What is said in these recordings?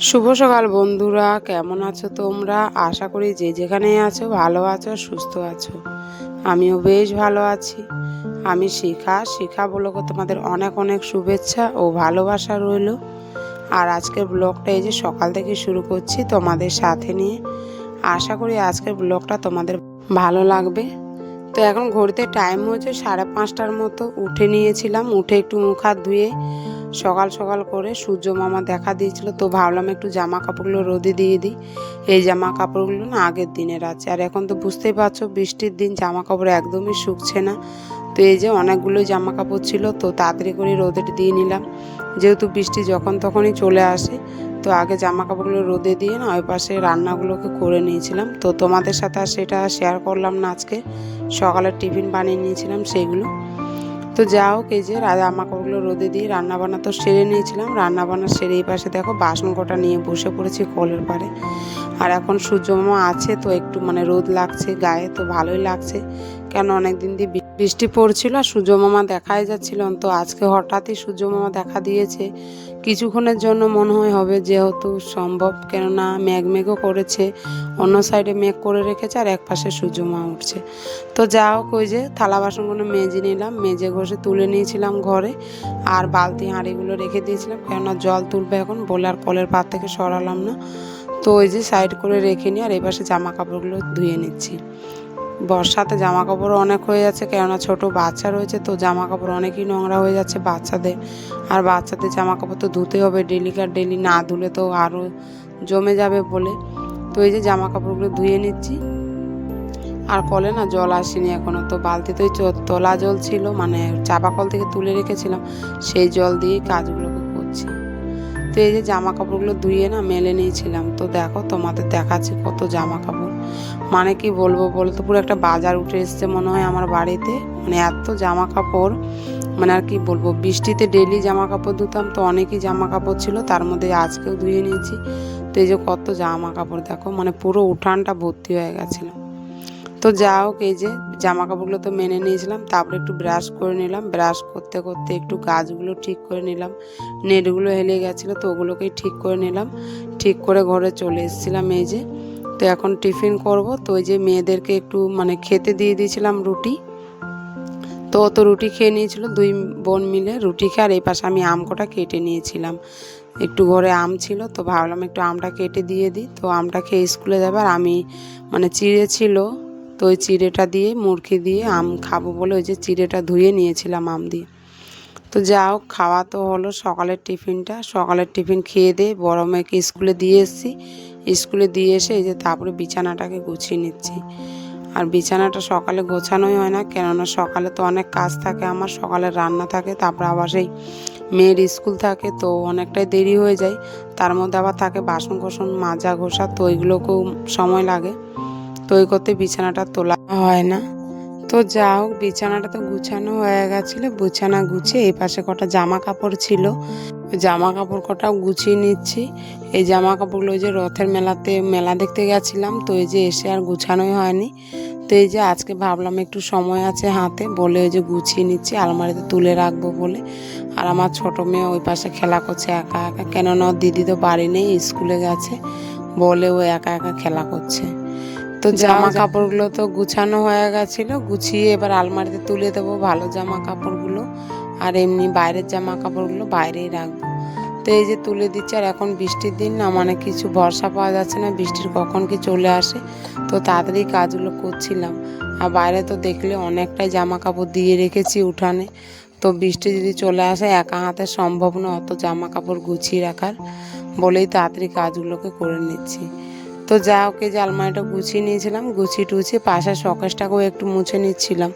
শুভ সকাল বন্ধুরা, কেমন আছো তোমরা? আশা করি যে যেখানে আছো ভালো আছো সুস্থ আছো। আমিও বেশ ভালো আছি। আমি শিখা। শিখা বলকে তোমাদের অনেক অনেক শুভেচ্ছা ও ভালোবাসা রইল। আর আজকের ব্লগটা এই যে সকাল থেকে শুরু করছি তোমাদের সাথে নিয়ে। আশা করি আজকের ব্লগটা তোমাদের ভালো লাগবে। তো এখন ঘড়িতে টাইম হয়েছে সাড়ে পাঁচটার মতো। উঠে নিয়েছিলাম, উঠে একটু মুখ হাত ধুয়ে সকাল সকাল করে সূর্য মামা দেখা দিয়েছিল। তো ভাবলাম একটু জামা কাপড়গুলো রোদে দিয়ে দিই। এই জামা কাপড়গুলো না আগের দিনের আছে। আর এখন তো বুঝতেই পারছ, বৃষ্টির দিন জামা কাপড় একদমই শুকছে না। তো এই যে অনেকগুলো জামা কাপড় ছিল, তো তাড়াতাড়ি করে রোদে দিয়ে নিলাম। যেহেতু বৃষ্টি যখন তখনই চলে আসে, তো আগে জামা কাপড়গুলো রোদে দিয়ে না ওই পাশে রান্নাগুলোকে করে নিয়েছিলাম। তো তোমাদের সাথে আর সেটা শেয়ার করলাম না আজকে। সকালের টিফিন বানিয়ে নিয়েছিলাম সেইগুলো তো যা হোক, এই যে জামা কাপড়গুলো রোদে দিয়ে রান্নাবান্না তো সেরে নিয়েছিলাম। রান্না বান্না সেরে এই পাশে দেখো বাসন কটা নিয়ে বসে পড়েছি কলের পাড়ে। আর এখন সূর্যমা আছে, তো একটু মানে রোদ লাগছে গায়ে, তো ভালোই লাগছে। কেন অনেক দিন দিয়ে বৃষ্টি পড়ছিল আর সূর্যমামা দেখাই যাচ্ছিল। তো আজকে হঠাৎই সূর্যমামা দেখা দিয়েছে। কিছুক্ষণের জন্য মনে হয় হবে যেহেতু সম্ভব, কেননা মেঘ মেঘও করেছে। অন্য সাইডে মেঘ করে রেখেছে আর এক পাশে সূর্যমা উঠছে। তো যা হোক, ওই যে থালা বাসনগুলো মেজে নিলাম, মেজে ঘষে তুলে নিয়েছিলাম ঘরে। আর বালতি হাঁড়িগুলো রেখে দিয়েছিলাম, কেননা জল তুলবে এখন, বলে আর কলের পাত থেকে সরালাম না। তো ওই যে সাইড করে রেখে নিই আর এই পাশে জামা কাপড়গুলো ধুয়ে নিচ্ছি। বর্ষাতে জামা কাপড় অনেক হয়ে যাচ্ছে, কেননা ছোট বাচ্চা রয়েছে তো জামা কাপড় অনেকই নোংরা হয়ে যাচ্ছে বাচ্চাদের। আর বাচ্চাদের জামা কাপড় তো ধুতে হবে ডেলিকার ডেলি না ধুলে তো আরও জমে যাবে বলে। তো এই যে জামা কাপড়গুলো ধুয়ে নিচ্ছি। আর কলে না জল আসেনি এখনও তো বালতিতেই চ- তোলা জল ছিল মানে চাপা কল থেকে তুলে রেখেছিলাম, সেই জল দিয়ে কাজগুলোকে করছি। তো এই যে জামা কাপড়গুলো ধুয়ে না মেলে নিয়েছিলাম, তো দেখো তোমাদের দেখাচ্ছি কত জামা কাপড় মানে কি বলব বলো তো, পুরো একটা বাজার উঠে এসছে মনে হয় আমার বাড়িতে। মানে এত জামা কাপড় মানে আর কি বলব, বৃষ্টিতে ডেলি জামা কাপড় ধুতাম তো অনেকই জামা কাপড় ছিল, তার মধ্যে আজকেও ধুয়ে নিয়েছি। তো এই যে কত জামা কাপড় দেখো মানে পুরো উঠানটা ভর্তি হয়ে গেছিল। তো যা হোক, এই যে জামা কাপড়গুলো তো মেনে নিয়েছিলাম, তারপরে একটু ব্রাশ করে নিলাম। ব্রাশ করতে করতে একটু গাছগুলো ঠিক করে নিলাম। নেটগুলো হেলে গেছিল, তো ওগুলোকেই ঠিক করে নিলাম। ঠিক করে ঘরে চলে এসেছিলাম এই যে। তো এখন টিফিন করব। তো ওই যে মেয়েদেরকে একটু মানে খেতে দিয়ে দিয়েছিলাম রুটি। তো তো রুটি খেয়ে নিয়েছিল, দুই বোন মিলে রুটি খেয়ে, আর এই পাশে আমি আম কটা কেটে নিয়েছিলাম। একটু ঘরে আম ছিল, তো ভাবলাম একটু আমটা কেটে দিয়ে দিই। তো আমটা খেয়ে স্কুলে যাবে, আর আমি মানে চিড়ে ছিল, তো ওই চিড়েটা দিয়ে, মুরগি দিয়ে আম খাব বলে ওই যে চিড়েটা ধুয়ে নিয়েছিলাম আম দিয়ে। তো যা হোক, খাওয়া তো হলো সকালের টিফিনটা। সকালের টিফিন খেয়ে দিয়ে, বড় মেয়েকে স্কুলে দিয়ে এসেছি। স্কুলে দিয়ে এসে এই যে তারপরে বিছানাটাকে গুছিয়ে নিচ্ছি। আর বিছানাটা সকালে গোছানোই হয় না, কেননা সকালে তো অনেক কাজ থাকে আমার, সকালে রান্না থাকে, তারপর আবার সেই মেয়ের স্কুল থাকে, তো অনেকটাই দেরি হয়ে যায়। তার মধ্যে আবার থাকে বাসন কোসন মাজা ঘষা, তো ওইগুলোকেও সময় লাগে। তো করতে বিছানাটা তোলা হয় না। তো যা হোক, বিছানাটা তো গুছানো হয়ে গেছিল বিছানা গুছিয়ে এই পাশে কটা জামা কাপড় ছিল। জামা কাপড় কটাও গুছিয়ে নিচ্ছি। এই জামা কাপড়গুলো যে রথের মেলাতে, মেলা দেখতে গেছিলাম, তো এই যে এসে আর গুছানোই হয়নি। তো এই যে আজকে ভাবলাম একটু সময় আছে হাতে, বলে ওই যে গুছিয়ে নিচ্ছি, আলমারিতে তুলে রাখব বলে। আর আমার ছোট মেয়ে ওই পাশে খেলা করছে, একা একা। কেননা দিদি তো বাড়ি নেই, স্কুলে গেছে, বলে ও একা একা খেলা করছে। তো জামা কাপড়গুলো তো গুছানো হয়ে গেছিল গুছিয়ে এবার আলমারিতে তুলে দেবো ভালো জামা কাপড়গুলো। আর এমনি বাইরের জামা কাপড়গুলো বাইরেই রাখব। তো এই যে তুলে দিচ্ছে আর এখন বৃষ্টির দিন না মানে কিছু ভরসা পাওয়া যাচ্ছে না বৃষ্টির কখন কি চলে আসে তো তাড়াতাড়ি কাজগুলো করছিলাম। আর বাইরে তো দেখলে অনেকটাই জামা কাপড় দিয়ে রেখেছি উঠানে তো বৃষ্টি যদি চলে আসে একা হাতে সম্ভব না অত জামা কাপড় গুছিয়ে রাখার বলেই তাড়াতাড়ি কাজগুলোকে করে নিচ্ছি। তো যা ওকে যে আলমারিটা গুছিয়ে নিয়েছিলাম, গুছিয়ে টুছিয়ে পাশের শকেসটাকেও একটু মুছে নিচ্ছিলাম।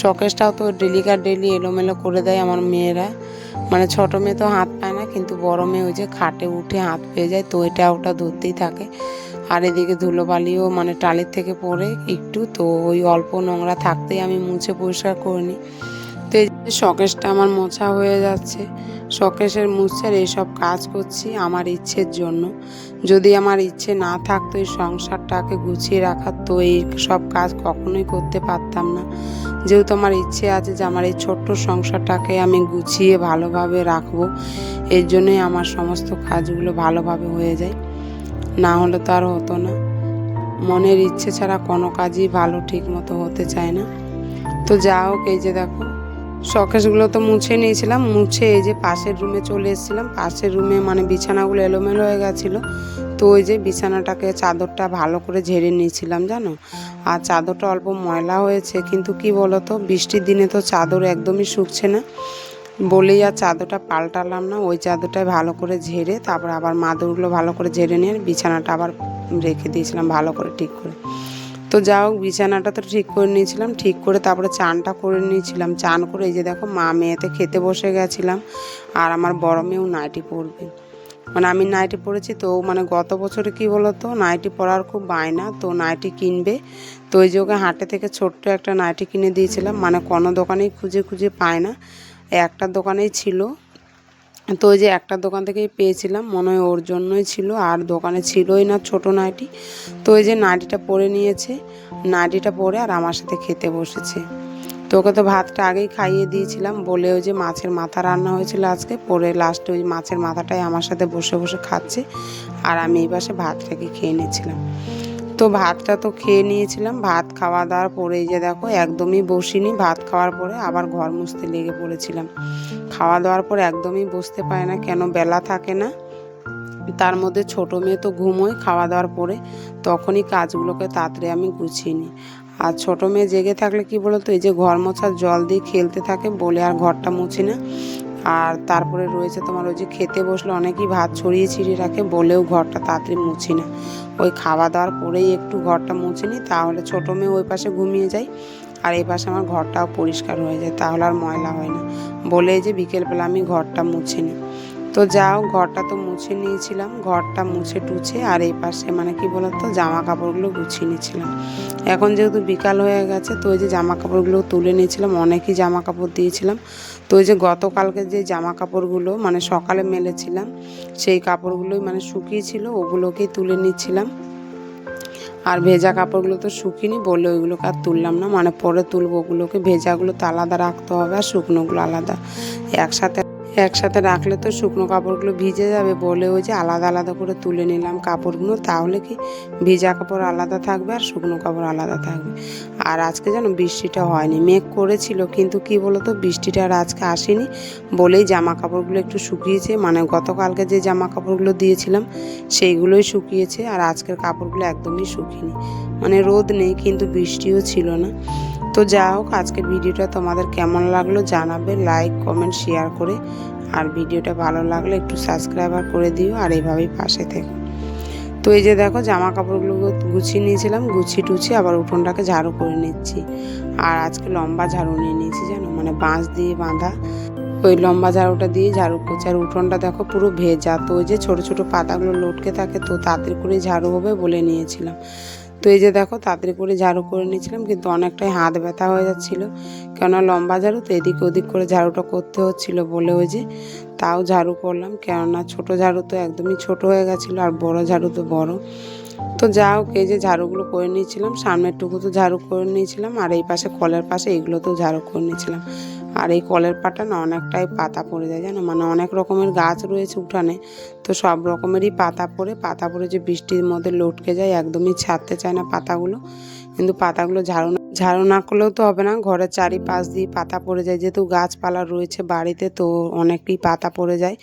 শকেসটাও তো ডেলিকার ডেলি এলোমেলো করে দেয় আমার মেয়েরা। মানে ছোট মেয়ে তো হাত পায় না, কিন্তু বড় মেয়ে ওই যে খাটে উঠে হাত পেয়ে যায়, তো এটা ওটা ধরতেই থাকে। আর এদিকে ধুলোবালিও মানে টালির থেকে পড়ে একটু, তো ওই অল্প নোংরা থাকতেই আমি মুছে পরিষ্কার করে নিই। তো এই যে শকেসটা আমার মোছা হয়ে যাচ্ছে। শকেসের মুছার এইসব কাজ করছি আমার ইচ্ছের জন্য। যদি আমার ইচ্ছে না থাকতো এই সংসারটাকে গুছিয়ে রাখার, তো এই সব কাজ কখনোই করতে পারতাম না। যেহেতু আমার ইচ্ছে আছে যে আমার এই ছোট্ট সংসারটাকে আমি গুছিয়ে ভালোভাবে রাখব, এর জন্যই আমার সমস্ত কাজগুলো ভালোভাবে হয়ে যায়। না হলে তো আর হতো না। মনের ইচ্ছে ছাড়া কোনো কাজই ভালো ঠিক মতো হতে চায় না। তো যা হোক, এই যে দেখো শকেসগুলো তো মুছে নিয়েছিলাম, মুছে এই যে পাশের রুমে চলে এসেছিলাম। পাশের রুমে মানে বিছানাগুলো এলোমেলো হয়ে গেছিল। তো ওই যে বিছানাটাকে চাদরটা ভালো করে ঝেড়ে নিয়েছিলাম, জানো? আর চাদরটা অল্প ময়লা হয়েছে, কিন্তু কি বলো তো বৃষ্টির দিনে তো চাদর একদমই শুকছে না। বলেই আর চাদরটা পাল্টালাম না, ওই চাদরটাই ভালো করে ঝেড়ে, তারপর আবার মাদুরগুলো ভালো করে ঝেড়ে নিয়ে বিছানাটা আবার রেখে দিয়েছিলাম ভালো করে ঠিক করে। তো যা হোক, বিছানাটা তো ঠিক করে নিয়েছিলাম, ঠিক করে তারপরে চানটা করে নিয়েছিলাম। চান করে এই যে দেখো, মা মেয়েতে খেতে বসে গেছিলাম, আর আমার বড় মেয়েও নাইটি পরবে। মানে আমি নাইটি পরেছি তো মানে গত বছরে কি বলতো নাইটি পরার খুব বায়না, তো নাইটি কিনবে। তো ওই যে হাটে থেকে ছোট্ট একটা নাইটি কিনে দিয়েছিলাম মানে কোনো দোকানেই খুঁজে খুঁজে পায় না। একটা দোকানেই ছিল তো ওই যে একটা দোকান থেকেই পেয়েছিলাম, মনে হয় ওর জন্যই ছিল, আর দোকানে ছিলই না ছোট নাইটি। তো ওই যে নাইটিটা পরে নিয়েছে, নাইটিটা পরে আর আমার সাথে খেতে বসেছে। তো ওকে তো ভাতটা আগেই খাইয়ে দিয়েছিলাম, বলে ওই যে মাছের মাথা রান্না হয়েছিল আজকে, পরে লাস্টে ওই মাছের মাথাটাই আমার সাথে বসে বসে খাচ্ছে, আর আমি এই পাশে ভাতটাকে খেয়ে নিয়েছিলাম তো ভাতটা তো খেয়ে নিয়েছিলাম। ভাত খাওয়া দাওয়ার পরে যে দেখো, একদমই বসিনি। ভাত খাওয়ার পরে আবার ঘর মুছতে লেগে পড়েছিলাম। খাওয়া দাওয়ার পর একদমই বসতে পারে না, কেন বেলা থাকে না। তার মধ্যে ছোটো মেয়ে তো ঘুমোয় খাওয়া দাওয়ার পরে, তখনই কাজগুলোকে তাড়াতাড়ি আমি গুছিয়ে নিই। আর ছোটো মেয়ে জেগে থাকলে কি বলতো, এই যে ঘর মোছার জল দিয়ে খেলতে থাকে বলে আর ঘরটা মুছি না। আর তারপরে রয়েছে তোমার ওই যে খেতে বসলে অনেকেই ভাত ছড়িয়ে ছিড়িয়ে রাখে বলেও ঘরটা তাড়াতাড়ি মুছি না। ওই খাওয়া দাওয়ার পরেই একটু ঘরটা মুছে নিই, তাহলে ছোটো মেয়ে ওই পাশে ঘুমিয়ে যায় আর এই পাশে আমার ঘরটাও পরিষ্কার হয়ে যায়, তাহলে আর ময়লা হয় না। বলে যে বিকেলবেলা আমি ঘরটা মুছে নিই। তো যাও, ঘরটা তো মুছে নিয়েছিলাম, ঘরটা মুছে টুছে আর এই পাশে মানে কি বলতো জামা কাপড়গুলো গুছিয়ে নিয়েছিলাম। এখন যেহেতু বিকাল হয়ে গেছে, তো ওই যে জামা কাপড়গুলো তুলে নিয়েছিলাম, অনেকই জামা কাপড় দিয়েছিলাম। তো ওই যে গতকালকে যে জামা কাপড়গুলো মানে সকালে মেলেছিলাম, সেই কাপড়গুলোই মানে শুকিয়েছিল, ওগুলোকেই তুলে নিচ্ছিলাম। আর ভেজা কাপড়গুলো তো শুকিনি বলে ওইগুলোকে আর তুললাম না মানে পরে তুলবো ওগুলোকে, ভেজাগুলো তো আলাদা রাখতে হবে আর শুকনোগুলো আলাদা। একসাথে একসাথে রাখলে তো শুকনো কাপড়গুলো ভিজে যাবে বলে ওই যে আলাদা আলাদা করে তুলে নিলাম কাপড়গুলো, তাহলে কি ভিজা কাপড় আলাদা থাকবে আর শুকনো কাপড় আলাদা থাকবে? আর আজকে যেন বৃষ্টিটা হয়নি, মেঘ করেছিল কিন্তু কি বলতো বৃষ্টিটা আর আজকে আসেনি বলেই জামা কাপড়গুলো একটু শুকিয়েছে মানে গতকালকে যে জামা কাপড়গুলো দিয়েছিলাম সেইগুলোই শুকিয়েছে আর আজকের কাপড়গুলো একদমই শুকিনি। মানে রোদ নেই কিন্তু বৃষ্টিও ছিল না। তো যা হোক, আজকের ভিডিওটা তোমাদের কেমন লাগল জানাবে লাইক কমেন্ট শেয়ার করে। আর ভিডিওটা ভালো লাগলে একটু সাবস্ক্রাইবার করে দিও, আর এইভাবেই পাশে থেকো। তো এই যে দেখো জামা কাপড়গুলো গুছিয়ে নিয়েছিলাম, গুছিয়ে টুছিয়ে আবার উঠোনটাকে ঝাড়ু করে নিচ্ছি। আর আজকে লম্বা ঝাড়ু নিয়ে নিয়েছি জানো মানে বাঁশ দিয়ে বাঁধা। ওই লম্বা ঝাড়ুটা দিয়ে ঝাড়ু করছি। আর উঠোনটা দেখো পুরো ভেজা, তো ওই যে ছোটো ছোটো পাতাগুলো লটকে থাকে, তো তাড়াতাড়ি করে ঝাড়ু হবে বলে নিয়েছিলাম। তো এই যে দেখো, তাড়াতাড়ি করে ঝাড়ু করে নিয়েছিলাম, কিন্তু অনেকটাই হাত ব্যথা হয়ে যাচ্ছিল। কেননা লম্বা ঝাড়ু, তো এদিক ওদিক করে ঝাড়ুটা করতে হচ্ছিল বলে ওই যে তাও ঝাড়ু করলাম। কেননা ছোট ঝাড়ু তো একদমই ছোট হয়ে গেছিল, আর বড় ঝাড়ু তো বড়। তো যা হোক, এই যে ঝাড়ুগুলো করে নিয়েছিলাম সামনের টুকু তো ঝাড়ু করে নিয়েছিলাম, আর এই পাশে কলের পাশে এগুলো তো ঝাড়ু করে নিয়েছিলাম। আর এই কলের পাটা না অনেকটাই পাতা পড়ে যায় জানো? মানে অনেক রকমের গাছ রয়েছে উঠানে, তো সব রকমেরই পাতা পড়ে পাতা পড়ে যে বৃষ্টির মধ্যে লটকে যায়, একদমই ছাড়তে চায় না পাতাগুলো। কিন্তু পাতাগুলো ঝাড়ু ঝাড়ু না করলেও তো হবে না, ঘরের চারিপাশ দিয়ে পাতা পড়ে যায়। যেহেতু গাছপালা রয়েছে বাড়িতে, তো অনেকই পাতা পড়ে যায়।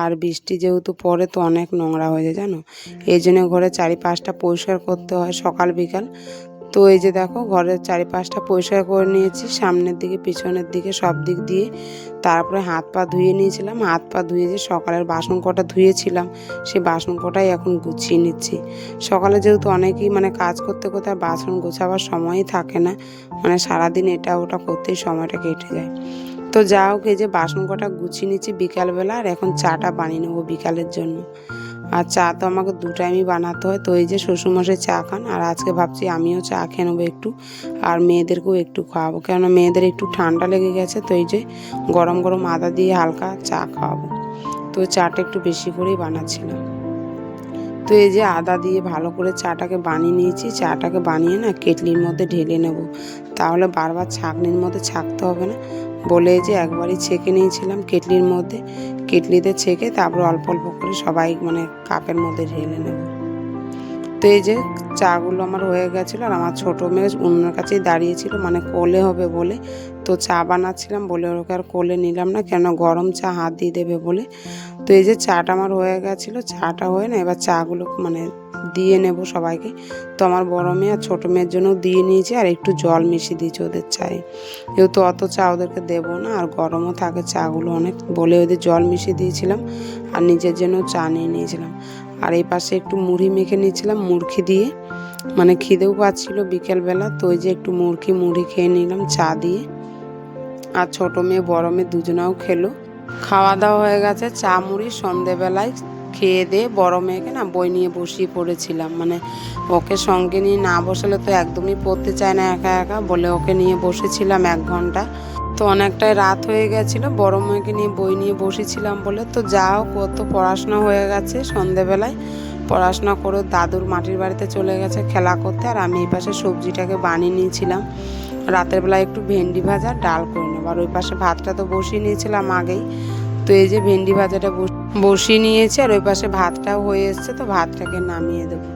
আর বৃষ্টি যেহেতু পড়ে, তো অনেক নোংরা হয়ে যায় জানো? এই জন্য ঘরের চারিপাশটা পরিষ্কার করতে হয় সকাল বিকাল। তো এই যে দেখো, ঘরের চারিপাশটা পরিষ্কার করে নিয়েছি। সামনের দিকে, পিছনের দিকে সব দিক দিয়ে। তারপরে হাত পা ধুয়ে নিয়েছিলাম। হাত পা ধুয়ে যে সকালের বাসন কটা ধুয়েছিলাম, সেই বাসন কটাই এখন গুছিয়ে নিচ্ছি। সকালে যেহেতু অনেকেই মানে কাজ করতে করতে বাসন গোছাবার সময়ই থাকে না মানে সারাদিন এটা ওটা করতেই সময়টা কেটে যায়। তো যা হোক, এই যে বাসন কটা গুছিয়ে নিচ্ছি বিকালবেলা, আর এখন চাটা বানিয়ে নেব বিকালের জন্য। আর চা তো আমাকে দু টাইমই বানাতে হয়। তো এই যে শ্বশুরমশাই চা খান, আর আজকে ভাবছি আমিও চা খেয়ে নেব একটু, আর মেয়েদেরকেও একটু খাওয়াবো। কেননা মেয়েদের একটু ঠান্ডা লেগে গেছে, তো এই যে গরম গরম আদা দিয়ে হালকা চা খাওয়াবো। তো চাটা একটু বেশি করেই বানাচ্ছিলাম। তো এই যে আদা দিয়ে ভালো করে চাটাকে বানিয়ে নিয়েছি। চাটাকে বানিয়ে না কেটলির মধ্যে ঢেলে নেব। তাহলে বারবার ছাঁকনির মধ্যে ছাঁকতে হবে না। বলে যে একবারই ছেঁকে নিয়েছিলাম কেটলির মধ্যে। কেটলিতে ছেঁকে তারপর অল্প অল্প করে সবাই মানে কাপের মধ্যে ঢেলে নেব। তো এই যে চাগুলো আমার হয়ে গেছিল আর আমার ছোটো মেয়ে অন্যের কাছেই দাঁড়িয়েছিল মানে কোলে হবে বলে। তো চা বানাচ্ছিলাম বলে ওকে আর কোলে নিলাম না, কেন গরম চা হাত দিয়ে দেবে বলে। তো এই যে চাটা আমার হয়ে গেছিল, চাটা হয়ে না এবার চাগুলো মানে দিয়ে নেব সবাইকে। তো আমার বড় মেয়ে আর ছোটো মেয়ের জন্য দিয়ে নিয়েছি আর একটু জল মিশিয়ে দিয়েছি ওদের চায়ে। যেহেতু অত চা ওদেরকে দেবো না আর গরমও থাকে চাগুলো অনেক বলে ওদের জল মিশিয়ে দিয়েছিলাম আর নিজের জন্য চা নিয়ে নিয়েছিলাম। আর এই পাশে একটু মুড়ি মেখে নিয়েছিলাম মুরখি দিয়ে। মানে খিদেও পাচ্ছিলো বিকেলবেলা, তো ওই যে একটু মুরখি মুড়ি খেয়ে নিলাম চা দিয়ে। আর ছোটো মেয়ে, বড় মেয়ে দুজনেও খেলো। খাওয়া দাওয়া হয়ে গেছে চা মুড়ি, সন্ধেবেলায় খেয়ে দিয়ে বড় মেয়েকে না বই নিয়ে বসিয়ে পড়েছিলাম। মানে ওকে সঙ্গে নিয়ে না বসালে তো একদমই পড়তে চায় না একা একা, বলে ওকে নিয়ে বসেছিলাম এক ঘণ্টা। তো অনেকটাই রাত হয়ে গেছিল, বড় মেয়েকে নিয়ে বই নিয়ে বসেছিলাম বলে। তো যা হোক ও তো পড়াশোনা হয়ে গেছে সন্ধেবেলায়। পড়াশোনা করে দাদুর মাটির বাড়িতে চলে গেছে খেলা করতে, আর আমি এই পাশে সবজিটাকে বানিয়ে নিয়েছিলাম। রাতের বেলায় একটু ভেন্ডি ভাজা ডাল করে নেব। আর ওই পাশে ভাতটা তো বসিয়ে নিয়েছিলাম আগেই। তো এই যে ভেন্ডি ভাজাটা বস- বসিয়ে নিয়েছি আর ওই পাশে ভাতটাও হয়ে এসছে, তো ভাতটাকে নামিয়ে দেবো।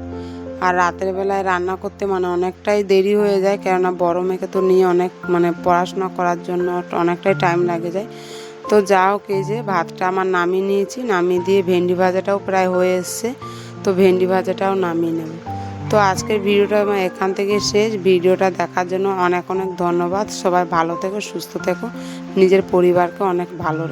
আর রাতের বেলায় রান্না করতে মানে অনেকটাই দেরি হয়ে যায়, কেননা বড় মেয়েকে তো নিয়ে অনেক মানে পড়াশোনা করার জন্য অনেকটাই টাইম লাগে যায়। তো যা হোক এই যে ভাতটা আমার নামিয়ে নিয়েছি, নামিয়ে দিয়ে ভেন্ডি ভাজাটাও প্রায় হয়ে এসছে, তো ভেন্ডি ভাজাটাও নামিয়ে নেব। তো আজকের ভিডিওটা আমার এখান থেকে শেষ। ভিডিওটা দেখার জন্য অনেক অনেক ধন্যবাদ। সবাই ভালো থেকো, সুস্থ থেকো। নিজের পরিবারকে অনেক ভালো